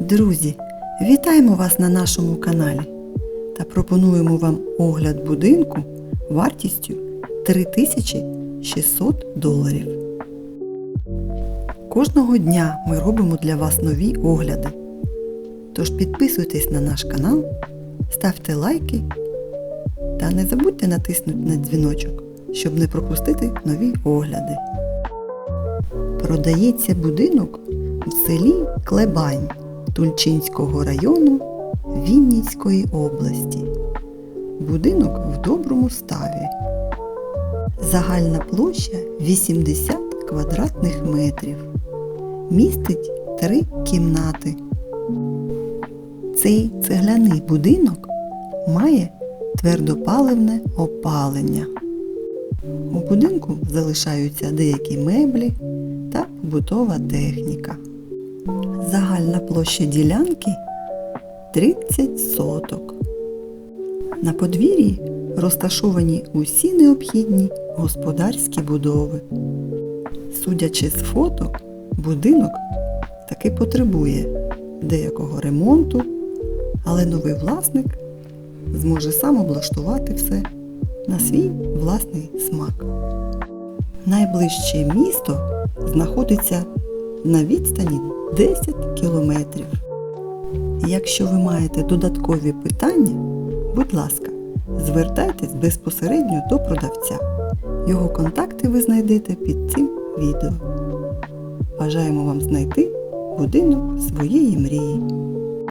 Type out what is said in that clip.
Друзі, вітаємо вас на нашому каналі та пропонуємо вам огляд будинку вартістю 3600 доларів. Кожного дня ми робимо для вас нові огляди. Тож підписуйтесь на наш канал, ставте лайки та не забудьте натиснути на дзвіночок, щоб не пропустити нові огляди. Продається будинок у селі Клебань Тульчинського району Вінницької області. Будинок в доброму ставі. Загальна площа 80 квадратних метрів. Містить три кімнати. Цей цегляний будинок має твердопаливне опалення. У будинку залишаються деякі меблі та побутова техніка. Загальна площа ділянки 30 соток. На подвір'ї розташовані усі необхідні господарські будови. Судячи з фото, будинок таки потребує деякого ремонту, але новий власник зможе сам облаштувати все на свій власний смак. Найближче місто знаходиться на відстані 10 кілометрів. Якщо ви маєте додаткові питання, будь ласка, звертайтесь безпосередньо до продавця. Його контакти ви знайдете під цим відео. Бажаємо вам знайти будинок своєї мрії.